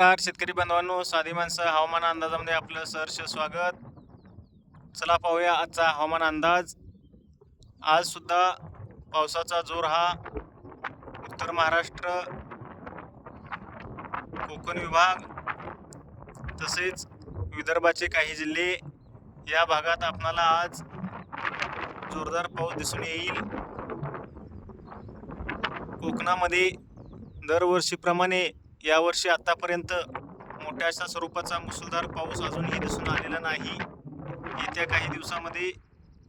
नमस्कार. शेतकरी बांधवांनो साधी माणसं हवामान अंदाजामध्ये आपलं सहर्ष स्वागत. चला पाहूया आजचा हवामान अंदाज. आज सुद्धा पावसाचा जोर हा उत्तर महाराष्ट्र कोकण विभाग तसेच विदर्भाचे काही जिल्हे या भागात आपणाला आज जोरदार पाऊस दिसून येईल. कोकणामध्ये दरवर्षीप्रमाणे यावर्षी आतापर्यंत मोठ्या अशा स्वरूपाचा मुसळधार पाऊस अजूनही दिसून आलेला नाही. येत्या काही दिवसामध्ये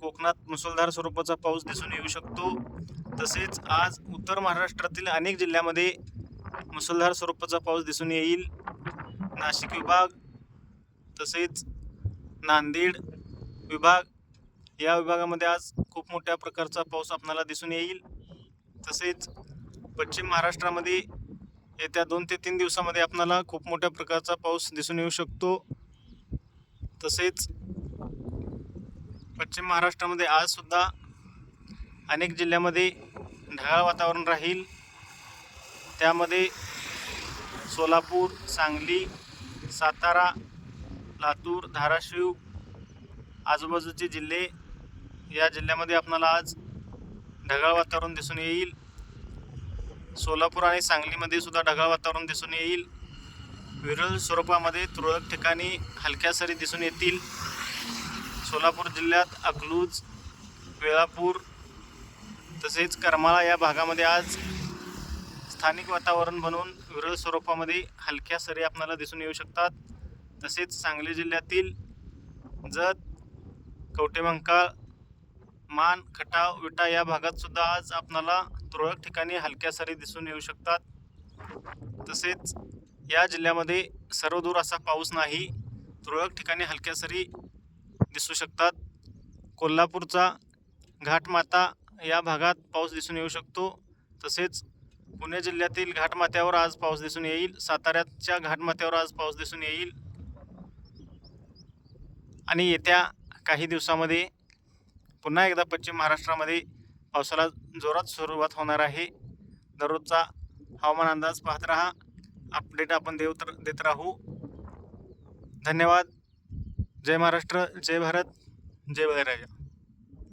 कोकणात मुसळधार स्वरूपाचा पाऊस दिसून येऊ शकतो. तसेच आज उत्तर महाराष्ट्रातील अनेक जिल्ह्यामध्ये मुसळधार स्वरूपाचा पाऊस दिसून येईल. नाशिक विभाग तसेच नांदेड विभाग या विभागामध्ये आज खूप मोठ्या प्रकारचा पाऊस आपणाला दिसून येईल. तसेच पश्चिम महाराष्ट्रामध्ये येत्या दोन ते तीन दिवसामध्ये आपणाला खूप मोठ्या प्रकारचा पाऊस दिसून येऊ शकतो. तसेच पश्चिम महाराष्ट्रामध्ये आजसुद्धा अनेक जिल्ह्यामध्ये ढगाळ वातावरण राहील. त्यामध्ये सोलापूर सांगली सातारा लातूर धाराशिव आजूबाजूचे जिल्हे या जिल्ह्यामध्ये आपणाला आज ढगाळ वातावरण दिसून येईल. सोलापूर आणि सांगलीमध्ये सुद्धा ढगाळ वातावरण दिसून येईल. विरळ स्वरूपामध्ये तुरळक ठिकाणी हलक्या सरी दिसून येतील. सोलापूर जिल्ह्यात अकलूज वेळापूर तसेच करमाळा या भागामध्ये आज स्थानिक वातावरण बनवून विरळ स्वरूपामध्ये हलक्या सरी आपल्याला दिसून येऊ शकतात. तसेच सांगली जिल्ह्यातील जत कवटेमंकाळ मान खटाव विटा या भागात सुद्धा आज आपणाला तुरळक ठिकाणी हलक्या सरी दिसून येऊ शकतात. तसेच या जिल्ह्यामध्ये सर्वदूर असा पाऊस नाही तुरळक ठिकाणी हलक्या सरी दिसू शकतात. कोल्हापूरचा घाटमाता या भागात पाऊस दिसून येऊ शकतो. तसेच पुणे जिल्ह्यातील घाटमाथ्यावर आज पाऊस दिसून येईल साताऱ्याच्या घाटमाथ्यावर आज पाऊस दिसून येईल. आणि येत्या काही दिवसामध्ये पुन्हा एकदा पश्चिम महाराष्ट्रामध्ये पावसाला जोरात सुरुवात होणार आहे. दररोजचा हवामान अंदाज पाहत राहा. अपडेट आपण देव तर देत राहू. धन्यवाद. जय महाराष्ट्र. जय भारत. जय बळीराजा.